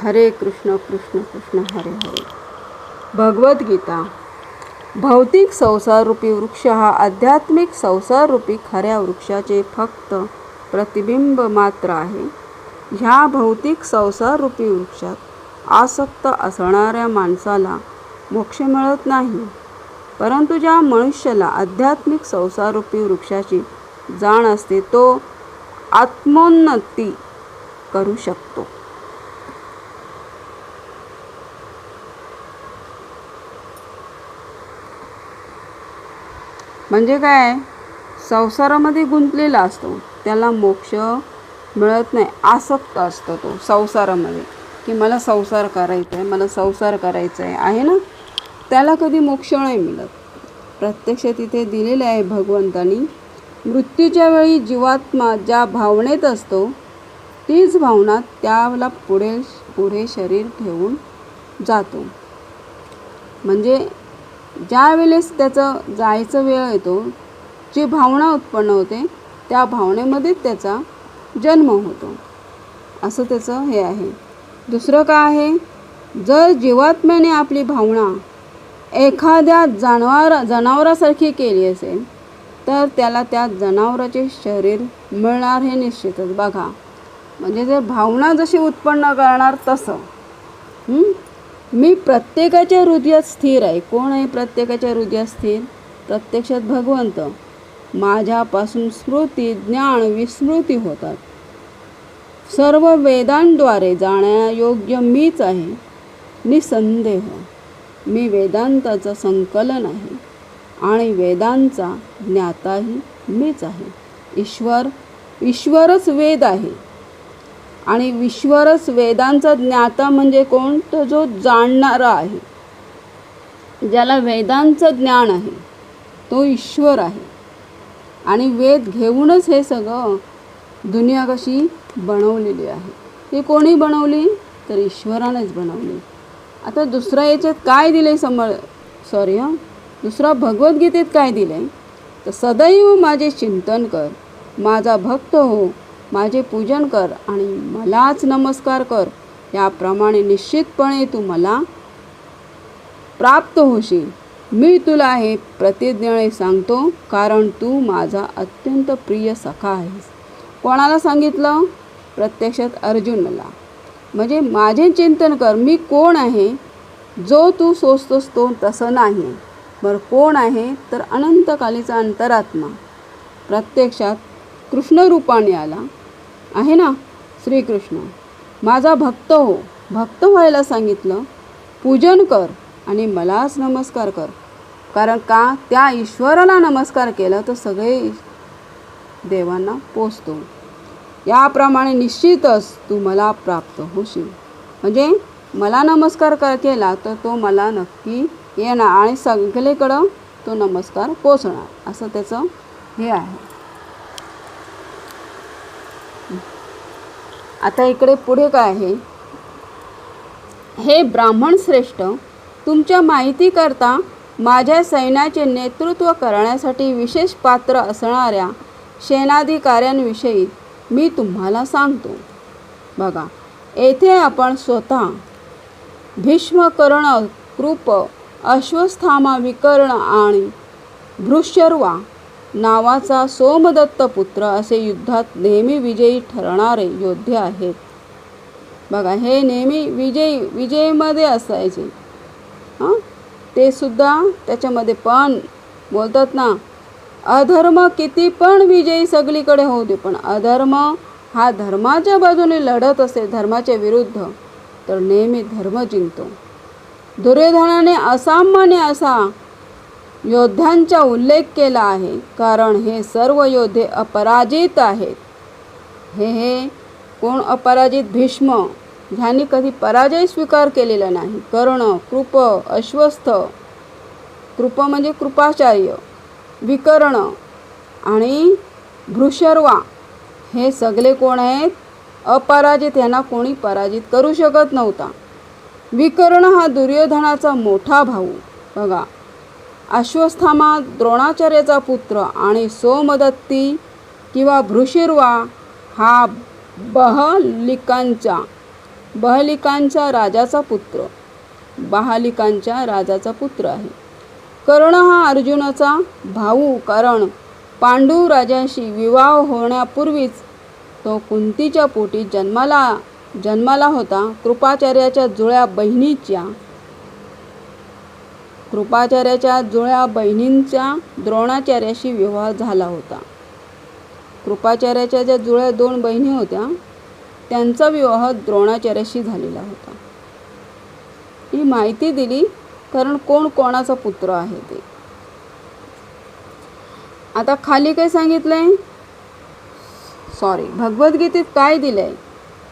हरे कृष्ण कृष्ण कृष्ण हरे हरे. भगवद्गीता. भौतिक संसाररूपी वृक्ष हा आध्यात्मिक संसाररूपी खऱ्या वृक्षाचे फक्त प्रतिबिंब मात्र आहे. ह्या भौतिक संसाररूपी वृक्षात आसक्त असणाऱ्या माणसाला मोक्ष मिळत नाही. परंतु ज्या मनुष्याला आध्यात्मिक संसाररूपी वृक्षाची जाण असते तो आत्मोन्नती करू शकतो. म्हणजे काय? संसारामध्ये गुंतलेला असतो. त्याला मोक्ष मिळत नाही. आसक्त असतो तो संसारामध्ये. की मला संसार करायचा आहे मला संसार करायचा आहे आहे ना? त्याला कधी मोक्ष नाही मिळत. प्रत्यक्ष तिथे दिलेले आहे भगवंतानी. मृत्यूच्या वेळी जीवात्मा ज्या भावनेत असतो तीच भावना त्याला पुढे पुढे शरीर ठेवून जातो. म्हणजे ज्या वेळेस त्याचं जायचं वेळ येतो जी भावना उत्पन्न होते त्या भावनेमध्येच त्याचा जन्म होतो. असं त्याचं हे आहे. दुसरं काय आहे? जर जीवात्म्याने आपली भावना एखाद्या जनावर जनावरासारखी केली असेल तर त्याला त्या जनावराचे शरीर मिळणार हे निश्चितच. बघा म्हणजे जर भावना जशी उत्पन्न करणार तसं मी प्रत्येकाच्या हृदयात स्थिर आहे. कोण आहे प्रत्येकाच्या हृदयात स्थिर? प्रत्यक्षात भगवंत. माझ्यापासून स्मृती ज्ञान विस्मृती होतात. सर्व वेदांद्वारे जाण्यायोग्य मीच आहे. निसंदेह. मी वेदांताचं संकलन आहे आणि वेदांचा ज्ञाताही मीच आहे. ईश्वर ईश्वरच वेद आहे. आणि ईश्वरच वेदांचा ज्ञाता म्हणजे कोण? तर जो जाणणारा आहे. ज्याला वेदांचं ज्ञान आहे तो ईश्वर आहे. आणि वेद घेऊनच हे सगळं दुनिया कशी बनवलेली आहे. ती कोणी बनवली? तर ईश्वरानेच बनवली. आता दुसरा याच्यात काय दिले समळ सॉरी हां. दुसरा भगवद्गीतेत काय दिले? तर सदैव माझे चिंतन कर माझा भक्त हो. माझे पूजन कर आणि मलाच नमस्कार कर. याप्रमाणे निश्चितपणे तू मला प्राप्त होशील. मी तुला हे प्रतिज्ञाने सांगतो कारण तू माझा अत्यंत प्रिय सखा आहेस. कोणाला सांगितलं? प्रत्यक्षात अर्जुनला. म्हणजे माझे चिंतन कर मी कोण आहे? जो तू सोचतोस तो तसं नाही बरं कोण आहे? तर अनंतकालीचा अंतरात्मा. प्रत्यक्षात कृष्णरूपाने आला. आहे ना श्रीकृष्ण? माझा भक्त हो. भक्त व्हायला सांगितलं. पूजन कर आणि मलाच नमस्कार कर. कारण का? त्या ईश्वराला नमस्कार केला तर सगळे देवांना पोचतो. याप्रमाणे निश्चितच तू मला प्राप्त होशील. म्हणजे मला नमस्कार कर केला तर तो मला नक्की येणार आणि सगळीकडं तो नमस्कार पोचणार. असं त्याचं हे आहे. आता इकडे पुढे काय आहे? हे ब्राह्मण श्रेष्ठ तुमच्या माहितीकरता माझ्या सैन्याचे नेतृत्व करण्यासाठी विशेष पात्र असणाऱ्या सेनाधिकाऱ्यांविषयी मी तुम्हाला सांगतो. बघा येथे आपण स्वतः भीष्म कर्ण कृप अश्वस्थामा विकर्ण आणि भृश्यर्वा नावाचा सोमदत्त पुत्र असे युद्धात नेहमी विजयी ठरणारे योद्धे आहेत. बघा हे नेहमी विजयी विजयीमध्ये असायचे. हां? ते सुद्धा त्याच्यामध्ये पण बोलतात ना अधर्म किती पण विजयी सगळीकडे होऊ दे पण अधर्म हा धर्माच्या बाजूने लढत असेल धर्माच्या विरुद्ध. तर नेहमी धर्म जिंकतो. दुर्योधनाने असामान्य असा योद्ध्यांचा उल्लेख केला आहे. कारण हे सर्व योद्धे अपराजित आहेत. हे हे कोण अपराजित? भीष्म. ह्यांनी कधी पराजय स्वीकार केलेला नाही. कर्ण कृप अश्वस्थ. कृप म्हणजे कृपाचार्य. विकर्ण आणि भृशर्वा. हे सगळे कोण आहेत? अपराजित. यांना कोणी पराजित करू शकत नव्हता. विकर्ण हा दुर्योधनाचा मोठा भाऊ. बघा अश्वस्थामा द्रोणाचार्याचा पुत्र आणि सोमदत्ती किंवा भृशिर्वा हा बहलिकांचा बहलिकांच्या राजाचा पुत्र बहालिकांच्या राजाचा पुत्र आहे. कर्ण हा अर्जुनाचा भाऊ कारण पांडू राजाशी विवाह होण्यापूर्वीच तो कुंतीच्या पोटी जन्माला जन्माला होता. कृपाचार्याच्या जुळ्या बहिणीच्या कृपाचार्याच्या जुळ्या बहिणींचा द्रोणाचार्याशी विवाह झाला होता. कृपाचार्याच्या ज्या जुळ्या दोन बहिणी होत्या त्यांचा विवाह द्रोणाचार्याशी झालेला होता. ही माहिती दिली कारण कोण कोणाचा पुत्र आहे ते. आता खाली काय सांगितलंय? सॉरी भगवद्गीतेत काय दिलंय?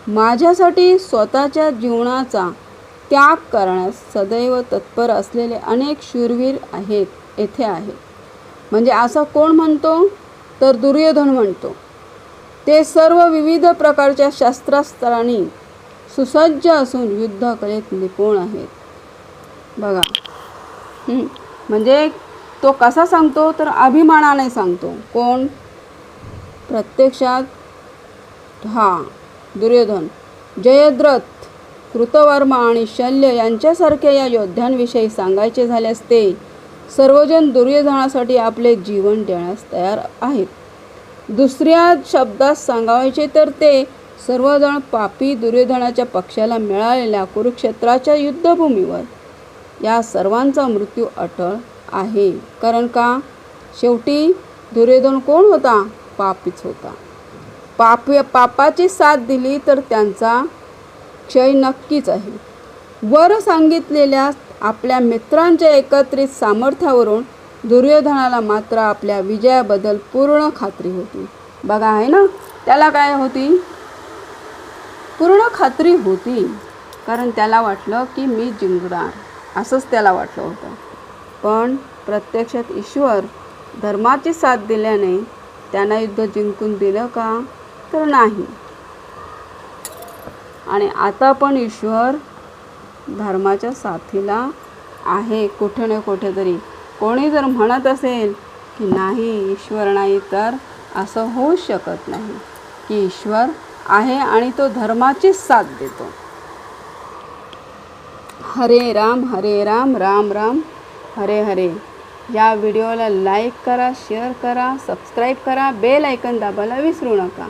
माझ्यासाठी स्वतःच्या जीवनाचा त्याग करण्यास सदैव तत्पर असलेले अनेक शूरवीर आहेत येथे आहेत. म्हणजे असं कोण म्हणतो? तर दुर्योधन म्हणतो. ते सर्व विविध प्रकारच्या शस्त्रास्त्रांनी सुसज्ज असून युद्धकलेत निपुण आहेत. बघा. म्हणजे तो कसा सांगतो? तर अभिमानाने सांगतो. कोण? प्रत्यक्षात हा दुर्योधन. जयद्रथ. कृतवर्मा आणि शल्य यांच्यासारख्या या योद्ध्यांविषयी सांगायचे झाल्यास ते सर्वजण दुर्योधनासाठी आपले जीवन देण्यास तयार आहेत. दुसऱ्या शब्दात सांगायचे तर ते सर्वजण पापी दुर्योधनाच्या पक्षाला मिळालेल्या कुरुक्षेत्राच्या युद्धभूमीवर. या सर्वांचा मृत्यू अटळ आहे. कारण का? शेवटी दुर्योधन कोण होता? पापीच होता. पाप पापाची साथ दिली तर त्यांचा क्षय नक्कीच आहे. वर सांगितलेल्या आपल्या मित्रांच्या एकत्रित सामर्थ्यावरून दुर्योधनाला मात्र आपल्या विजयाबद्दल पूर्ण खात्री होती. बघा आहे ना? त्याला काय होती? पूर्ण खात्री होती. कारण त्याला वाटलं की मी जिंकणार. असंच त्याला वाटलं होतं. पण प्रत्यक्षात ईश्वर धर्माची साथ दिल्याने त्यांना युद्ध जिंकून दिलं का? तर नाही. आणि आता पण ईश्वर धर्माच्या साथीला आहे कुठे ना कुठेतरी. कोणी जर म्हणत असेल की नाही ईश्वर नाही तर असं होऊ शकत नाही की ईश्वर आहे आणि तो धर्माचीच साथ देतो. हरे राम हरे राम राम राम हरे हरे. या व्हिडिओला लाईक करा शेअर करा सबस्क्राईब करा बेल ऐकन दाबायला विसरू नका.